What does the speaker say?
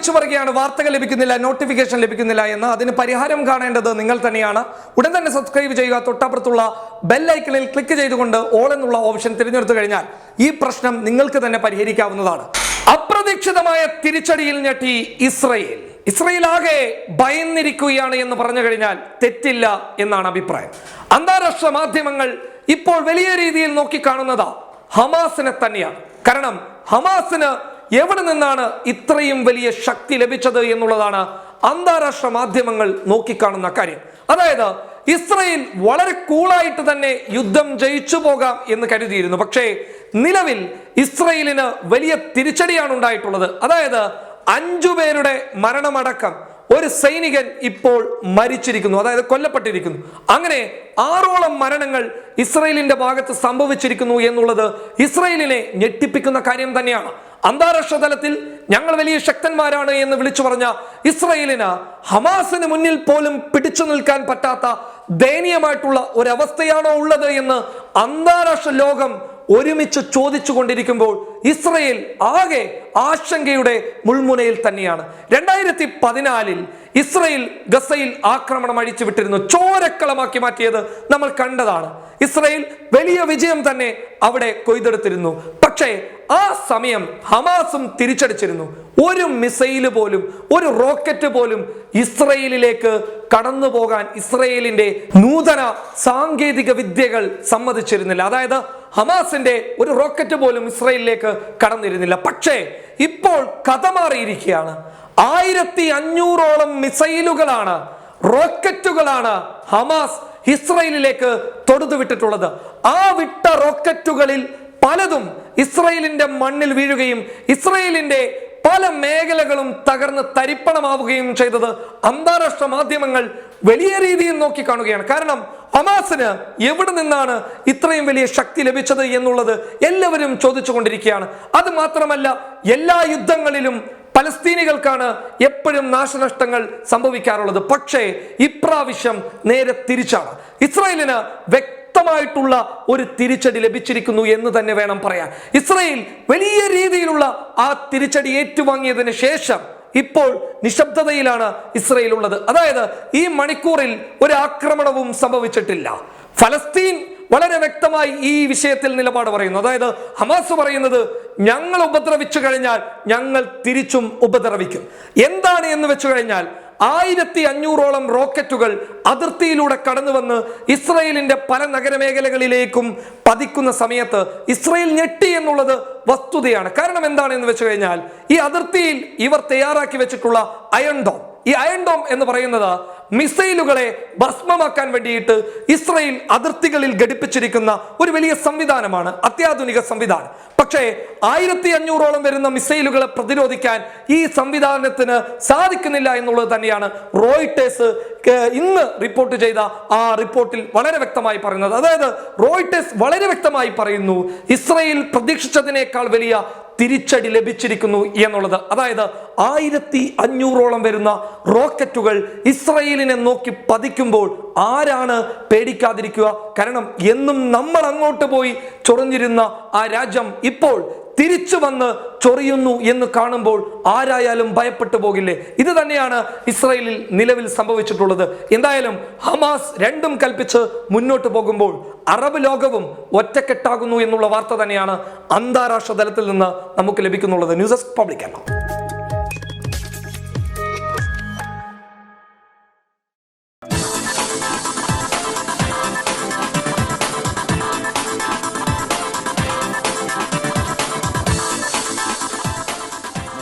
വിളിച്ചു പറയുകയാണ് വാർത്തകൾ ലഭിക്കുന്നില്ല നോട്ടിഫിക്കേഷൻ ലഭിക്കുന്നില്ല എന്ന്. അതിന് പരിഹാരം കാണേണ്ടത് നിങ്ങൾ തന്നെയാണ്. ഉടൻ തന്നെ സബ്സ്ക്രൈബ് ചെയ്യുക. തൊട്ടപ്പുറത്തുള്ള ബെല്ലൈക്കണിൽ ക്ലിക്ക് ചെയ്തുകൊണ്ട് ഓൾ എന്നുള്ള ഓപ്ഷൻ തിരഞ്ഞെടുത്തു കഴിഞ്ഞാൽ ഈ പ്രശ്നം നിങ്ങൾക്ക് തന്നെ പരിഹരിക്കാവുന്നതാണ്. അപ്രതീക്ഷിതമായ തിരിച്ചടിയിൽ ഞെട്ടി ഇസ്രയേൽ. ഇസ്രയേൽ ആകെ ഭയന്നിരിക്കുകയാണ് എന്ന് പറഞ്ഞു കഴിഞ്ഞാൽ തെറ്റില്ല എന്നാണ് അഭിപ്രായം. അന്താരാഷ്ട്ര മാധ്യമങ്ങൾ ഇപ്പോൾ വലിയ രീതിയിൽ നോക്കിക്കാണുന്നത് ഹമാസിനെ തന്നെയാണ്. കാരണം ഹമാസിന് എവിടെ നിന്നാണ് ഇത്രയും വലിയ ശക്തി ലഭിച്ചത് എന്നുള്ളതാണ് അന്താരാഷ്ട്ര മാധ്യമങ്ങൾ നോക്കിക്കാണുന്ന കാര്യം. അതായത് ഇസ്രയേൽ വളരെ കൂളായിട്ട് തന്നെ യുദ്ധം ജയിച്ചു പോകാം എന്ന് കരുതിയിരുന്നു. പക്ഷേ നിലവിൽ ഇസ്രയേലിന് വലിയ തിരിച്ചടിയാണ് ഉണ്ടായിട്ടുള്ളത്. അതായത് അഞ്ചു പേരുടെ മരണമടക്കം ഒരു സൈനികൻ ഇപ്പോൾ മരിച്ചിരിക്കുന്നു അതായത് കൊല്ലപ്പെട്ടിരിക്കുന്നു. അങ്ങനെ ആറോളം മരണങ്ങൾ ഇസ്രയേലിന്റെ ഭാഗത്ത് സംഭവിച്ചിരിക്കുന്നു എന്നുള്ളത് ഇസ്രയേലിനെ ഞെട്ടിപ്പിക്കുന്ന കാര്യം തന്നെയാണ്. അന്താരാഷ്ട്ര തലത്തിൽ ഞങ്ങൾ വലിയ ശക്തന്മാരാണ് എന്ന് വിളിച്ചു പറഞ്ഞ ഇസ്രയേലിന് ഹമാസിന് മുന്നിൽ പോലും പിടിച്ചു നിൽക്കാൻ പറ്റാത്ത ദയനീയമായിട്ടുള്ള ഒരവസ്ഥയാണോ ഉള്ളത് എന്ന് അന്താരാഷ്ട്ര ലോകം ഒരുമിച്ച് ചോദിച്ചു കൊണ്ടിരിക്കുമ്പോൾ ഇസ്രയേൽ ആകെ ആശങ്കയുടെ മുൾമുനയിൽ തന്നെയാണ്. രണ്ടായിരത്തി പതിനാലിൽ ഇസ്രയേൽ ഗസയിൽ ആക്രമണം അഴിച്ചു വിട്ടിരുന്നു ചോരക്കളമാക്കി മാറ്റിയത് നമ്മൾ കണ്ടതാണ്. ഇസ്രയേൽ വലിയ വിജയം തന്നെ അവിടെ കൊയ്തെടുത്തിരുന്നു. പക്ഷേ ആ സമയം ഹമാസും തിരിച്ചടിച്ചിരുന്നു. ഒരു മിസൈൽ പോലും ഒരു റോക്കറ്റ് പോലും ഇസ്രയേലിലേക്ക് കടന്നു പോകാൻ ഇസ്രയേലിന്റെ നൂതന സാങ്കേതിക വിദ്യകൾ സമ്മതിച്ചിരുന്നില്ല. അതായത് ഹമാസിന്റെ ഒരു റോക്കറ്റ് പോലും ഇസ്രയേലിലേക്ക് കടന്നിരുന്നില്ല. പക്ഷേ ഇപ്പോൾ കഥ മാറിയിരിക്കുകയാണ്. ആയിരത്തി അഞ്ഞൂറോളം മിസൈലുകളാണ് റോക്കറ്റുകളാണ് ഹമാസ് ഇസ്രയേലിലേക്ക് തൊടുതുവിട്ടിട്ടുള്ളത് ആ വിട്ട റോക്കറ്റുകളിൽ പലതും ഇസ്രയേലിന്റെ മണ്ണിൽ വീഴുകയും ഇസ്രയേലിന്റെ പല മേഖലകളും തകർന്ന് തരിപ്പണമാവുകയും ചെയ്തത് അന്താരാഷ്ട്ര മാധ്യമങ്ങൾ വലിയ രീതിയിൽ നോക്കി കാണുകയാണ് കാരണം ഹമാസിന് എവിടെ നിന്നാണ് ഇത്രയും വലിയ ശക്തി ലഭിച്ചത് എന്നുള്ളത് എല്ലാവരും ചോദിച്ചുകൊണ്ടിരിക്കുകയാണ്. അത് മാത്രമല്ല എല്ലാ യുദ്ധങ്ങളിലും പലസ്തീനികൾക്കാണ് എപ്പോഴും നാശനഷ്ടങ്ങൾ സംഭവിക്കാറുള്ളത്. പക്ഷേ ഇപ്രാവശ്യം നേരെ തിരിച്ചാണ്. ഇസ്രായേലിന് വ്യക്തമായിട്ടുള്ള ഒരു തിരിച്ചടി ലഭിച്ചിരിക്കുന്നു എന്ന് തന്നെ വേണം പറയാൻ. ഇസ്രയേൽ വലിയ രീതിയിലുള്ള ആ തിരിച്ചടി ഏറ്റുവാങ്ങിയതിന് ശേഷം ഇപ്പോൾ നിശബ്ദതയിലാണ് ഇസ്രയേൽ ഉള്ളത്. അതായത് ഈ മണിക്കൂറിൽ ഒരു ആക്രമണവും സംഭവിച്ചിട്ടില്ല. ഫലസ്തീൻ വളരെ വ്യക്തമായി ഈ വിഷയത്തിൽ നിലപാട് പറയുന്നു. അതായത് ഹമാസ് പറയുന്നത് ഞങ്ങൾ ഉപദ്രവിച്ചു കഴിഞ്ഞാൽ ഞങ്ങൾ തിരിച്ചും ഉപദ്രവിക്കും. എന്താണ് എന്ന് വെച്ചു കഴിഞ്ഞാൽ ആയിരത്തി അഞ്ഞൂറോളം റോക്കറ്റുകൾ അതിർത്തിയിലൂടെ കടന്നു വന്ന് ഇസ്രയേലിന്റെ പല നഗരമേഖലകളിലേക്കും പതിക്കുന്ന സമയത്ത് ഇസ്രയേൽ ഞെട്ടി എന്നുള്ളത് വസ്തുതയാണ്. കാരണം എന്താണെന്ന് വെച്ച് കഴിഞ്ഞാൽ ഈ അതിർത്തിയിൽ ഇവർ തയ്യാറാക്കി വെച്ചിട്ടുള്ള അയൺ ഡോം. ഈ അയൺ ഡോം എന്ന് പറയുന്നത് മിസൈലുകളെ ഭസ്മമാക്കാൻ വേണ്ടിയിട്ട് ഇസ്രയേൽ അതിർത്തികളിൽ ഘടിപ്പിച്ചിരിക്കുന്ന ഒരു വലിയ സംവിധാനമാണ് അത്യാധുനിക സംവിധാനം. പക്ഷേ ആയിരത്തി അഞ്ഞൂറോളം വരുന്ന മിസൈലുകളെ പ്രതിരോധിക്കാൻ ഈ സംവിധാനത്തിന് സാധിക്കുന്നില്ല എന്നുള്ളത് തന്നെയാണ് റോയിട്ടേഴ്സ് ഇന്ന് റിപ്പോർട്ട് ചെയ്ത ആ റിപ്പോർട്ടിൽ വളരെ വ്യക്തമായി പറയുന്നത്. അതായത് റോയിട്ടേഴ്സ് വളരെ വ്യക്തമായി പറയുന്നു ഇസ്രയേൽ പ്രതീക്ഷിച്ചതിനേക്കാൾ വലിയ തിരിച്ചടി ലഭിച്ചിരിക്കുന്നു എന്നുള്ളത്. അതായത് ആയിരത്തി അഞ്ഞൂറോളം വരുന്ന റോക്കറ്റുകൾ ഇസ്രയേലിനെ നോക്കി പതിക്കുമ്പോൾ ആരാണ് പേടിക്കാതിരിക്കുക? കാരണം എന്നും നമ്മൾ അങ്ങോട്ട് പോയി ചൊറിഞ്ഞിരുന്ന ആ രാജ്യം ഇപ്പോൾ തിരിച്ചു വന്ന് ചൊറിയുന്നു എന്ന് കാണുമ്പോൾ ആരായാലും ഭയപ്പെട്ടു പോകില്ലേ? ഇത് തന്നെയാണ് ഇസ്രയേലിൽ നിലവിൽ സംഭവിച്ചിട്ടുള്ളത്. എന്തായാലും ഹമാസ് രണ്ടും കൽപ്പിച്ച് മുന്നോട്ട് പോകുമ്പോൾ അറബ് ലോകവും ഒറ്റക്കെട്ടാകുന്നു എന്നുള്ള വാർത്ത തന്നെയാണ് അന്താരാഷ്ട്ര തലത്തിൽ നിന്ന് നമുക്ക് ലഭിക്കുന്നുള്ളത്. News desk public